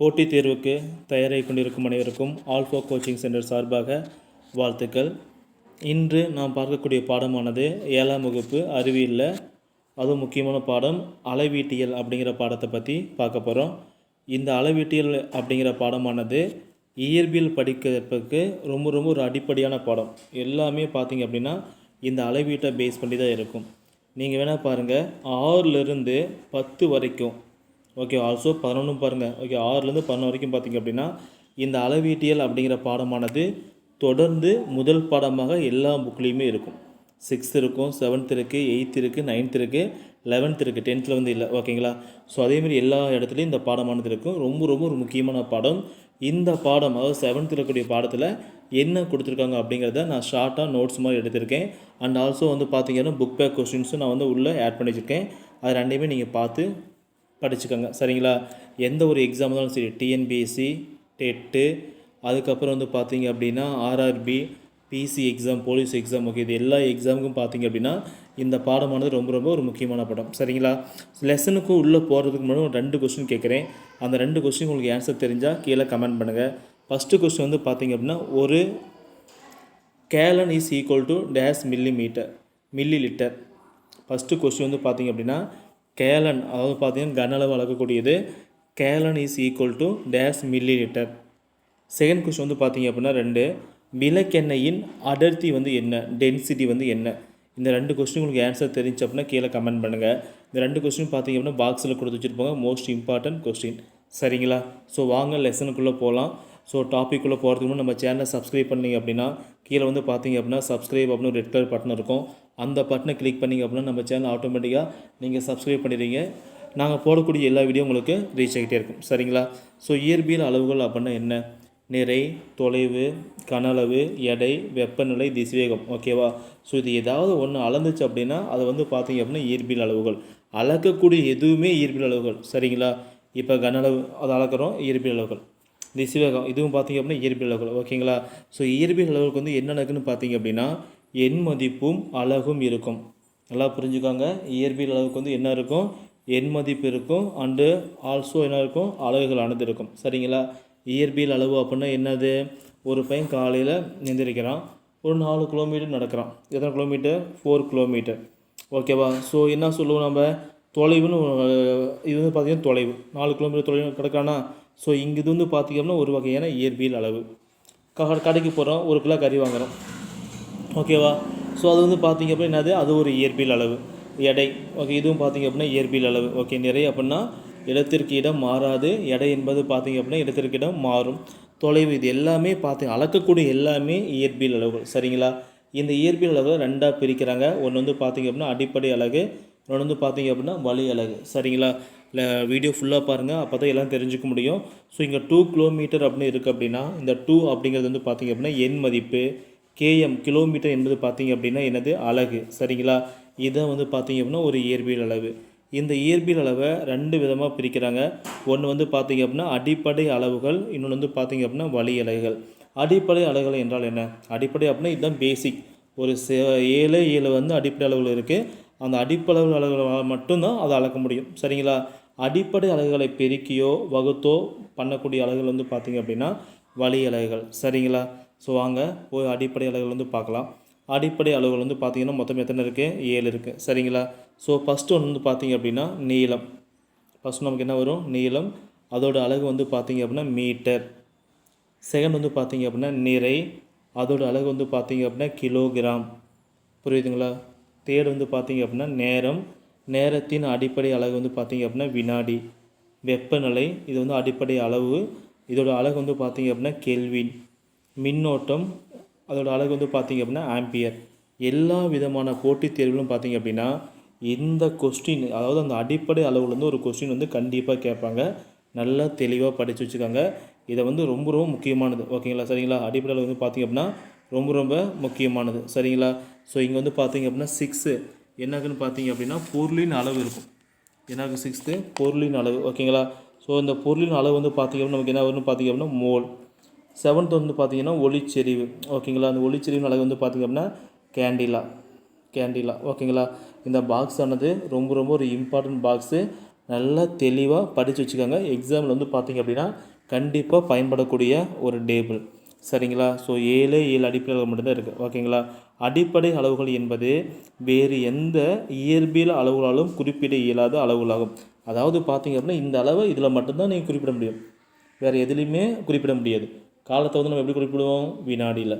போட்டித் தேர்வுக்கு தயாராகி கொண்டிருக்கும் அனைவருக்கும் ஆல்ஃபோ கோச்சிங் சென்டர் சார்பாக வாழ்த்துக்கள். இன்று நாம் பார்க்கக்கூடிய பாடமானது ஏழாம் வகுப்பு அறிவியலில். அதுவும் முக்கியமான பாடம் அளவீட்டியல் அப்படிங்கிற பாடத்தை பற்றி பார்க்க போகிறோம் இந்த அளவீட்டியல் அப்படிங்கிற பாடமானது இயற்பியல் படிக்கிறதுக்கு ரொம்ப ரொம்ப ஒரு அடிப்படையான பாடம். எல்லாமே பார்த்தீங்க அப்படின்னா இந்த அளவீட்டை பேஸ் பண்ணி தான் இருக்கும். நீங்கள் வேணால் பாருங்கள் ஆறுலேருந்து பத்து வரைக்கும் ஓகே ஆல்சோ பதினொன்றும் பாருங்கள் ஓகே ஆறுலேருந்து பதினொன்று வரைக்கும் பார்த்தீங்க அப்படின்னா இந்த அளவீட்டியல் அப்படிங்கிற பாடமானது தொடர்ந்து முதல் பாடமாக எல்லா புக்லேயுமே இருக்கும். சிக்ஸ்த் இருக்கும் செவன்த் இருக்குது எயித் இருக்குது நைன்த் இருக்குது லெவன்த் இருக்குது டென்த்தில் வந்து இல்லை ஓகேங்களா ஸோ அதேமாதிரி எல்லா இடத்துலையும் இந்த பாடமானது இருக்கும். ரொம்ப ரொம்ப ஒரு முக்கியமான பாடம். இந்த பாடம் அதாவது செவன்த்தில் இருக்கக்கூடிய பாடத்தில் என்ன கொடுத்துருக்காங்க அப்படிங்கிறத நான் ஷார்ட்டாக நோட்ஸ் மாதிரி எடுத்திருக்கேன். அண்ட் ஆல்சோ வந்து பார்த்தீங்கன்னா புக் பேக் கொஸ்டின்ஸும் நான் வந்து உள்ளே ஆட் பண்ணி வச்சுருக்கேன் அது ரெண்டையுமே நீங்கள் பார்த்து படிச்சுக்கோங்க. சரிங்களா? எந்த ஒரு எக்ஸாம் இருந்தாலும் சரி டிஎன்பிஎஸ்சி டெட்டு அதுக்கப்புறம் வந்து பார்த்தீங்க அப்படின்னா RRB PC exam police exam okay இது எல்லா எக்ஸாமுக்கும் பார்த்தீங்க அப்படின்னா இந்த பாடமானது ரொம்ப ரொம்ப ஒரு முக்கியமான படம். சரிங்களா? லெசனுக்கு உள்ளே போகிறதுக்கு முன்னாடி ஒரு ரெண்டு கொஸ்டின் கேட்குறேன். அந்த ரெண்டு கொஸ்டின் உங்களுக்கு ஆன்சர் தெரிஞ்சால் கீழே கமெண்ட் பண்ணுங்கள் ஃபஸ்ட்டு கொஸ்டின் வந்து பார்த்தீங்க அப்படின்னா ஒரு gallon is equal to days millimetre millilitre first question வந்து பார்த்தீங்க அப்படின்னா கேலன் அதாவது பார்த்தீங்கன்னா கன அளவு அளக்கக்கூடியது. Gallon is equal to days millilitre second question வந்து பார்த்தீங்க அப்படின்னா ரெண்டு. விளக்கெண்ணெயின் அடர்த்தி வந்து என்ன? டென்சிட்டி வந்து என்ன? இந்த ரெண்டு கொஸ்டின் உங்களுக்கு ஆன்சர் தெரிஞ்சு அப்படின்னா கீழே கமெண்ட் பண்ணுங்கள் இந்த ரெண்டு கொஸ்டின் பார்த்தீங்க அப்படின்னா பாக்ஸில் கொடுத்து வச்சுருப்பாங்க. மோஸ்ட் இம்பார்ட்டன்ட் கொஸ்டின் சரிங்களா? ஸோ வாங்க லெசனுக்குள்ளே போகலாம் ஸோ டாப்பிக்குள்ளே போகிறதுக்கு முன்னாடி நம்ம சேனலை சப்ஸ்கிரைப் பண்ணீங்க அப்படின்னா கீழே வந்து பார்த்தீங்க அப்படின்னா சப்ஸ்கிரைப் அப்படின்னு ரெட் கலர் பட்டன் இருக்கும். அந்த பட்டனை கிளிக் பண்ணிங்க அப்படின்னா நம்ம சேனல் ஆட்டோமேட்டிக்காக நீங்கள் சப்ஸ்கிரைப் பண்ணிடுவீங்க. நாங்கள் போடக்கூடிய எல்லா வீடியோ உங்களுக்கு ரீச் ஆகிட்டே இருக்கும். சரிங்களா? ஸோ இயற்பியல் அளவுகள் அப்படின்னா என்ன? நிறை தொலைவு கனளவு எடை வெப்பநிலை திசைவேகம். ஓகேவா ஸோ இது ஏதாவது ஒன்று அளந்துச்சு அப்படின்னா அதை வந்து பார்த்தீங்க அப்படின்னா இயற்பியல் அளவுகள். அளக்கக்கூடிய எதுவுமே இயற்பியல் அளவுகள். சரிங்களா? இப்போ கனளவு அதை அளக்கிறோம் இயற்பியல் அளவுகள். திசைவேகம். இதுவும் பார்த்திங்க அப்படின்னா இயற்பியல் அளவுகள். ஓகேங்களா ஸோ இயற்பியல் அளவுக்கு வந்து என்ன நடக்குன்னு பார்த்தீங்க அப்படின்னா எண் மதிப்பும் அழகும் இருக்கும். நல்லா புரிஞ்சுக்கோங்க. இயற்பியல் அளவுக்கு வந்து என்ன இருக்கும்? எண் மதிப்பு இருக்கும். அண்டு ஆல்சோ என்ன இருக்கும்? அலகுகள் ஆனது இருக்கும். சரிங்களா? இயற்பியல் அளவு அப்படின்னா என்னது? ஒரு பையன் காலையில் எந்திரிக்கிறான். ஒரு நாலு கிலோமீட்டர் நடக்கிறான். எத்தனை கிலோமீட்டர் ஃபோர் கிலோமீட்டர் ஓகேவா ஸோ என்ன சொல்லுவோம் நம்ம? தொலைவுன்னு இது வந்து பார்த்திங்கன்னா தொலைவு. நாலு கிலோமீட்டர் தொலைவு கிடக்கானா ஸோ இங்கே இது வந்து பார்த்திங்கன்னா ஒரு வகையான இயற்பியல் அளவு. க கடைக்கு போகிறோம் ஒரு கிலோ கறி வாங்குகிறோம் ஓகேவா ஸோ அது வந்து பார்த்திங்க அப்படின்னா என்னது? அது ஒரு இயற்பியல் அளவு. எடை. ஓகே இதுவும் பார்த்தீங்க அப்படின்னா இயற்பியல் அளவு. ஓகே நிறைய அப்படின்னா இடத்திற்கு இடம் மாறாது. எடை என்பது பார்த்திங்க அப்படின்னா இடத்திற்கு இடம் மாறும். தொலைவு இது எல்லாமே பார்த்து அளக்கக்கூடிய எல்லாமே இயற்பியல் அளவுகள். சரிங்களா? இந்த இயற்பியல் அளவை ரெண்டாக பிரிக்கிறாங்க. ஒன்று வந்து பார்த்திங்க அப்படின்னா அடிப்படை அழகு இன்னொன்று வந்து பார்த்திங்க அப்படின்னா வலி அழகு சரிங்களா? இல்லை வீடியோ ஃபுல்லாக பாருங்கள் அப்போ தான் எல்லாம் தெரிஞ்சுக்க முடியும். ஸோ இங்கே டூ கிலோமீட்டர் அப்படின்னு இருக்குது அப்படின்னா இந்த டூ அப்படிங்கிறது வந்து பார்த்திங்க அப்படின்னா எண் மதிப்பு கேஎம் கிலோமீட்டர் என்பது பார்த்திங்க அப்படின்னா என்னது? அலகு. சரிங்களா? இதை வந்து பார்த்திங்க அப்படின்னா ஒரு இயற்பியல் அளவு. இந்த இயற்பியல் அளவை ரெண்டு விதமாக பிரிக்கிறாங்க. ஒன்று வந்து பார்த்திங்க அப்படின்னா அடிப்படை அளவுகள் இன்னொன்று வந்து பார்த்திங்க அப்படின்னா வழி அலைகள். அடிப்படை அலைகள் என்றால் என்ன? அடிப்படை அப்படின்னா இதுதான் பேசிக் ஒரு ச ஏழு ஏழு வந்து அடிப்படை அளவுகள் இருக்குது அந்த அடிப்பளவு அலகுகளால் மட்டும்தான் அதை அளக்க முடியும். சரிங்களா? அடிப்படை அலகுகளை பெருக்கியோ வகுத்தோ பண்ணக்கூடிய அலகுகள் வந்து பார்த்திங்க அப்படின்னா வழி அலகுகள். சரிங்களா? ஸோ வாங்க போய் அடிப்படை அலகுகள் வந்து பார்க்கலாம். அடிப்படை அளவுகள் வந்து பார்த்திங்கன்னா மொத்தம் எத்தனை இருக்குது ஏழு இருக்குது சரிங்களா? ஸோ ஃபஸ்ட்டு ஒன்று வந்து பார்த்தீங்க அப்படின்னா நீளம். ஃபஸ்ட் நமக்கு என்ன வரும்? நீளம். அதோட அலகு வந்து பார்த்திங்க அப்படின்னா மீட்டர். செகண்ட் வந்து பார்த்திங்க அப்படின்னா நிறை. அதோட அலகு வந்து பார்த்திங்க அப்படின்னா கிலோகிராம். புரியுதுங்களா? தேர் வந்து பார்த்திங்க அப்படின்னா நேரம் நேரத்தின் அடிப்படை அழகு வந்து பார்த்திங்க அப்படின்னா வினாடி. வெப்பநிலை இது வந்து அடிப்படை அளவு. இதோட அழகு வந்து பார்த்திங்க அப்படின்னா கெல்வின். மின்னோட்டம் அதோட அழகு வந்து பார்த்திங்க அப்படின்னா ஆம்பியர். எல்லா விதமான போட்டித் தேர்வுகளும் பார்த்தீங்க அப்படின்னா இந்த கொஸ்டின் அதாவது அந்த அடிப்படை அளவுலேருந்து ஒரு கொஸ்டின் வந்து கண்டிப்பாக கேட்பாங்க. நல்லா தெளிவாக படித்து வச்சுக்கோங்க. இதை வந்து ரொம்ப ரொம்ப முக்கியமானது. ஓகேங்களா? சரிங்களா? அடிப்படையில் வந்து பார்த்தீங்க அப்படின்னா ரொம்ப ரொம்ப முக்கியமானது. சரிங்களா? ஸோ இங்கே வந்து பார்த்தீங்க அப்படின்னா சிக்ஸு என்னக்குன்னு பார்த்தீங்க அப்படின்னா பொருளின் அளவு இருக்கும். என்னாக்கு சிக்ஸ்த்து பொருளின் அளவு. ஓகேங்களா ஸோ இந்த பொருளின் அளவு வந்து பார்த்திங்க அப்படின்னா நமக்கு என்ன வரும்னு பார்த்தீங்க அப்படின்னா மோல். செவன்த் வந்து பார்த்திங்கன்னா ஒளிச்செறிவு. ஓகேங்களா அந்த ஒளிச்செறிவின் அளவு வந்து பார்த்தீங்க அப்படின்னா கேண்டிலா கேண்டிலா ஓகேங்களா இந்த பாக்ஸ் ஆனது ரொம்ப ரொம்ப ஒரு இம்பார்ட்டண்ட் பாக்ஸு நல்லா தெளிவாக படித்து வச்சுக்கோங்க. எக்ஸாமில் வந்து பார்த்திங்க அப்படின்னா கண்டிப்பாக பயன்படக்கூடிய ஒரு டேபிள் சரிங்களா? ஸோ ஏழு ஏழு அடிப்படை அளவு மட்டும்தான் இருக்குது ஓகேங்களா? அடிப்படை அளவுகள் என்பது வேறு எந்த இயற்பியல் அளவுகளாலும் குறிப்பிட இயலாத அளவுகளாகும். அதாவது பார்த்தீங்க அப்படின்னா இந்த அளவை இதில் மட்டும்தான் நீங்கள் குறிப்பிட முடியும். வேறு எதுலேயுமே குறிப்பிட முடியாது. காலத்தை வந்து நம்ம எப்படி குறிப்பிடுவோம்? வினாடியில்.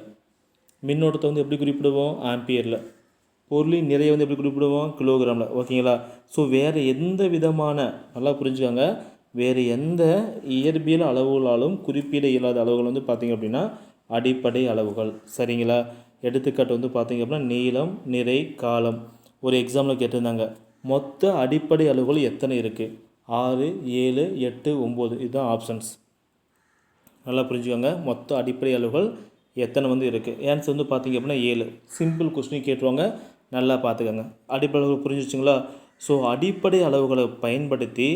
மின்னோட்டத்தை வந்து எப்படி குறிப்பிடுவோம்? ஆம்பியரில். பொருளின் நிறைய வந்து எப்படி குறிப்பிடுவோம்? கிலோகிராமில். ஓகேங்களா? ஸோ வேறு எந்த விதமான நல்லா புரிஞ்சுக்காங்க. வேறு எந்த இயற்பியல் அளவுகளாலும் குறிப்பிட இல்லாத அளவுகள் வந்து பார்த்திங்க அப்படின்னா அடிப்படை அளவுகள். சரிங்களா? எடுத்துக்காட்டு வந்து பார்த்திங்க அப்படின்னா நீளம் நிறை காலம். ஒரு எக்ஸாமில் கேட்டிருந்தாங்க. மொத்த அடிப்படை அளவுகள் எத்தனை இருக்குது ஆறு ஏழு எட்டு ஒம்பது. இதுதான் ஆப்ஷன்ஸ் நல்லா புரிஞ்சுக்கோங்க. மொத்த அடிப்படை அளவுகள் எத்தனை வந்து இருக்குது ஆன்சர் வந்து பார்த்திங்க அப்படின்னா ஏழு. சிம்பிள் கொஸ்டின் கேட்டுருவாங்க. நல்லா பார்த்துக்கோங்க. அடிப்படை அளவுகள் புரிஞ்சிச்சிங்களா ஸோ அடிப்படை அளவுகளை பயன்படுத்தி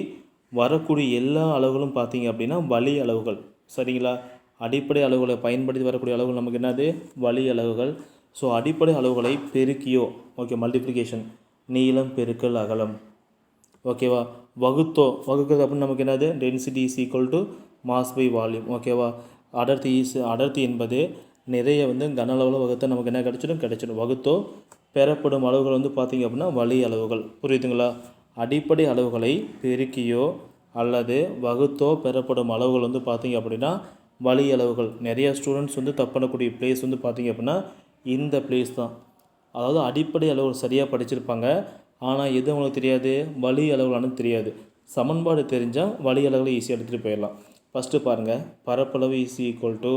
வரக்கூடிய எல்லா அளவுகளும் பார்த்தீங்க அப்படின்னா வழி அளவுகள். சரிங்களா? அடிப்படை அளவுகளை பயன்படுத்தி வரக்கூடிய அளவுகள் நமக்கு என்னது? வழி அளவுகள். ஸோ அடிப்படை அளவுகளை பெருக்கியோ. ஓகே மல்டிப்ளிகேஷன் நீளம் பெருக்கல் அகலம். ஓகேவா வகுத்தோ. வகுக்கிறது அப்படின்னு நமக்கு என்னது? Density is equal to mass by volume ஓகேவா அடர்த்தி இஸ் அடர்த்தி என்பது நிறைய வந்து கன அளவில் வகுத்தா நமக்கு என்ன கிடச்சிடும்? கிடைச்சிடும். வகுத்தோ பெறப்படும் அளவுகள் வந்து பார்த்திங்க அப்படின்னா வழி அளவுகள். புரியுதுங்களா? அடிப்படை அளவுகளை பெருக்கியோ அல்லது வகுத்தோ பெறப்படும் அளவுகள் வந்து பார்த்திங்க அப்படின்னா வழி அளவுகள். நிறைய ஸ்டூடெண்ட்ஸ் வந்து தப்பு பிளேஸ் வந்து பார்த்திங்க அப்படின்னா இந்த பிளேஸ் தான். அதாவது அடிப்படை அளவுகள் சரியாக படிச்சிருப்பாங்க. ஆனால் எது அவங்களுக்கு தெரியாது? வழி அளவுகளானு தெரியாது. சமன்பாடு தெரிஞ்சால் வழி அளவுகளை ஈஸியாக எடுத்துகிட்டு போயிடலாம். ஃபஸ்ட்டு பாருங்கள் பரப்பளவு ஈஸி ஈக்குவல் டு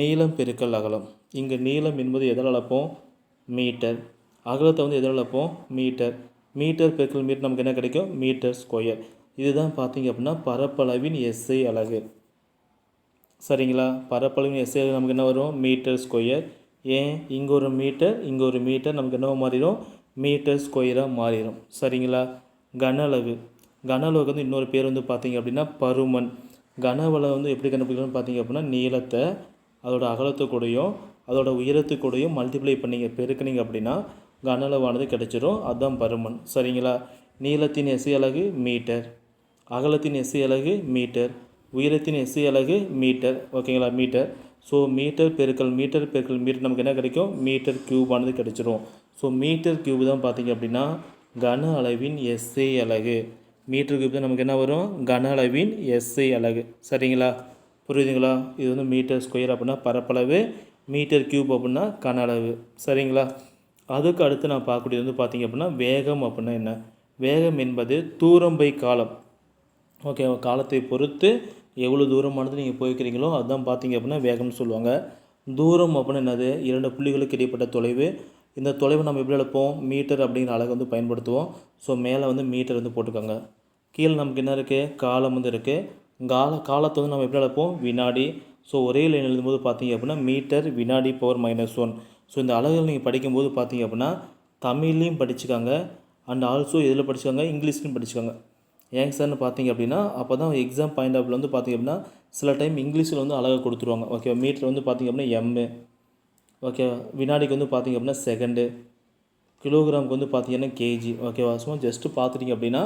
நீளம் பெருக்கல் அகலம். இங்கே நீளம் என்பது எதில் அளப்போம்? மீட்டர் அகலத்தை வந்து எதில் அளப்போம்? மீட்டர் மீட்டர் பெருக்கல் மீட்டர் நமக்கு என்ன கிடைக்கும்? மீட்டர் ஸ்கொயர் இதுதான் பார்த்தீங்க அப்படின்னா பரப்பளவின் எஸ்ஐ அலகு. சரிங்களா? பரப்பளவின் எஸ்ஐ அலகு நமக்கு என்ன வரும்? மீட்டர் ஸ்கொயர் ஏன்? இங்கே ஒரு மீட்டர் இங்கே ஒரு மீட்டர் நமக்கு என்ன மாறிடும்? மீட்டர் ஸ்கொயராக மாறிடும். சரிங்களா? கன அளவு கன அளவுக்கு வந்து இன்னொரு பேர் வந்து பார்த்தீங்க அப்படின்னா பருமன். கன அளவு வந்து எப்படி கண்டுபிடிக்கணும்னு பார்த்தீங்க அப்படின்னா நீளத்தை அதோட அகலத்து கூடயும் அதோட உயரத்து கூடயும் மல்டிப்ளை பண்ணிங்க பெருக்குனீங்க அப்படின்னா கன அளவானது கிடைச்சிரும். அதுதான் பருமன். சரிங்களா? நீளத்தின் எசை அலகு மீட்டர். அகலத்தின் எசை அலகு மீட்டர். உயரத்தின் எஸ்ஐ அலகு மீட்டர். ஓகேங்களா? மீட்டர். ஸோ மீட்டர் பெருக்கல் மீட்டர் பெருக்கல் மீட்டர் நமக்கு என்ன கிடைக்கும்? மீட்டர் கியூபானது கிடைச்சிரும். ஸோ மீட்டர் கியூப் தான் பார்த்தீங்க அப்படின்னா கன அளவின் எஸ்ஐ அலகு. மீட்டர் கியூப் தான் நமக்கு என்ன வரும்? கன அளவின் எஸ்ஐ அலகு. சரிங்களா? புரியுதுங்களா? இது வந்து மீட்டர் ஸ்கொயர் அப்படின்னா பரப்பளவு மீட்டர் கியூப் அப்படின்னா கன அளவு. சரிங்களா? அதுக்கு அடுத்து நான் பார்க்கக்கூடியது வந்து பார்த்திங்க அப்படின்னா வேகம் அப்படின்னா என்ன? வேகம் என்பது தூரம் பை காலம். ஓகே காலத்தை பொறுத்து எவ்வளோ தூரமானது நீங்கள் போய்க்கிறீங்களோ அதுதான் பார்த்தீங்க அப்படின்னா வேகம்னு சொல்லுவாங்க. தூரம் அப்படின்னு என்னது? இரண்டு புள்ளிகளுக்கு இடைப்பட்ட தொலைவு. இந்த தொலைவை நம்ம எப்படி எழுப்போம் மீட்டர் அப்படிங்கிற அழகை வந்து பயன்படுத்துவோம். ஸோ மேலே வந்து மீட்டர் வந்து போட்டுக்கோங்க கீழே நமக்கு என்ன இருக்குது காலம் வந்து இருக்குது கால காலத்தை வந்து நம்ம எப்படி எழுப்போம் வினாடி. ஸோ ஒரே லைன் எழுதும்போது பார்த்தீங்க அப்படின்னா மீட்டர் வினாடி பவர் மைனஸ் ஒன் ஸோ இந்த அலகுகள் நீங்கள் படிக்கும்போது பார்த்தீங்க அப்படின்னா தமிழ்லையும் படிச்சுக்காங்க. அண்ட் ஆல்சோ இதில் படிச்சுக்காங்க? இங்கிலீஷ்லையும் படிச்சுக்காங்க. ஏங்க சார்னு பார்த்தீங்க அப்படின்னா அப்போ தான் எக்ஸாம் பாயிண்ட் ஆஃப்ல வந்து பார்த்தீங்க அப்படின்னா சில டைம் இங்கிலீஷில் வந்து அழகாக கொடுத்துருவாங்க. ஓகே மீட்டர் வந்து பார்த்தீங்க அப்படின்னா எம்மு ஓகே வினாடிக்கு வந்து பார்த்தீங்க அப்படின்னா செகண்டு கிலோகிராமுக்கு வந்து பார்த்தீங்கன்னா கேஜி ஓகேவா சும்மா ஜஸ்ட்டு பார்த்துட்டீங்க அப்படின்னா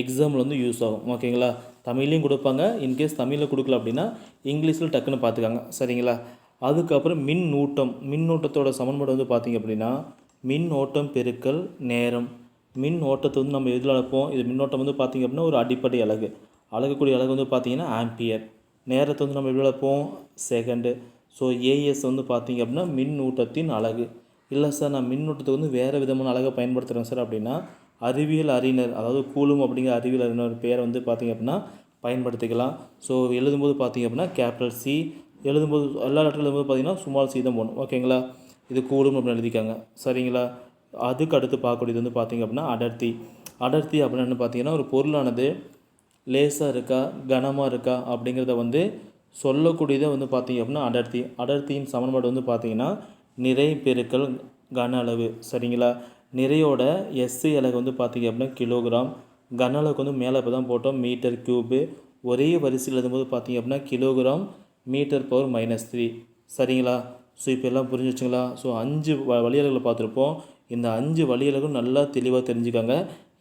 எக்ஸாமில் வந்து யூஸ் ஆகும். ஓகேங்களா தமிழ்லையும் கொடுப்பாங்க. இன்கேஸ் தமிழில் கொடுக்கல அப்படின்னா இங்கிலீஷில் டக்குன்னு பார்த்துக்காங்க. சரிங்களா? அதுக்கப்புறம் மின் ஊட்டம் மின் சமன்பாடு வந்து பார்த்திங்க அப்படின்னா மின் ஓட்டம் பெருக்கல் நேரம். மின் ஓட்டத்தை வந்து நம்ம எதில் அளப்போம் இது மின்னோட்டம் வந்து பார்த்திங்க அப்படின்னா ஒரு அடிப்படை அலகு. அழகக்கூடிய அலகு வந்து பார்த்திங்கன்னா ஆம்பியர். நேரத்தை வந்து நம்ம எப்படி அளப்போம் செகண்டு. ஸோ ஏஎஸ் வந்து பார்த்திங்க அப்படின்னா மின் ஊட்டத்தின் அலகு. இல்லை சார் நான் மின்னூட்டத்தை வந்து வேறு விதமான அழகை பயன்படுத்துகிறேன் சார் அப்படின்னா அறிவியல் அறிஞர் அதாவது கூலும் அப்படிங்கிற அறிவியல் அறிஞர் பேரை வந்து பார்த்திங்க அப்படின்னா பயன்படுத்திக்கலாம். ஸோ எழுதும்போது பார்த்திங்க அப்படின்னா கேபிட்டல் சி எழுதும்போது எல்லா லெட்டரும் எழுதும்போது பார்த்திங்கன்னா சுமால் சி தான் போகணும் ஓகேங்களா இது கூடும் அப்படின்னு எழுதிக்காங்க சரிங்களா? அதுக்கு அடுத்து பார்க்கக்கூடியது வந்து பார்த்திங்க அப்படின்னா அடர்த்தி. அடர்த்தி அப்படின்னு பார்த்தீங்கன்னா ஒரு பொருளானது லேசாக இருக்கா கனமாக இருக்கா அப்படிங்கிறத வந்து சொல்லக்கூடியதை வந்து பார்த்திங்க அப்படின்னா அடர்த்தி. அடர்த்தியின் சமன்பாடு வந்து பார்த்திங்கன்னா நிறை பெருக்கல் கன அளவு. சரிங்களா? நிறையோட எஸ்ஐ அலகு வந்து பார்த்திங்க அப்படின்னா கிலோகிராம் கன அளவுக்கு வந்து மேலே இப்போ தான் போட்டோம். மீட்டர் க்யூபு ஒரே வரிசையில் எழுதும்போது பார்த்திங்க அப்படின்னா kilogram metre power minus three சரிங்களா? ஸோ இப்போ எல்லாம் புரிஞ்சிச்சுங்களா ஸோ அஞ்சு வ வழியலகளை பார்த்துருப்போம். இந்த அஞ்சு வழியலகும் நல்லா தெளிவாக தெரிஞ்சுக்கோங்க.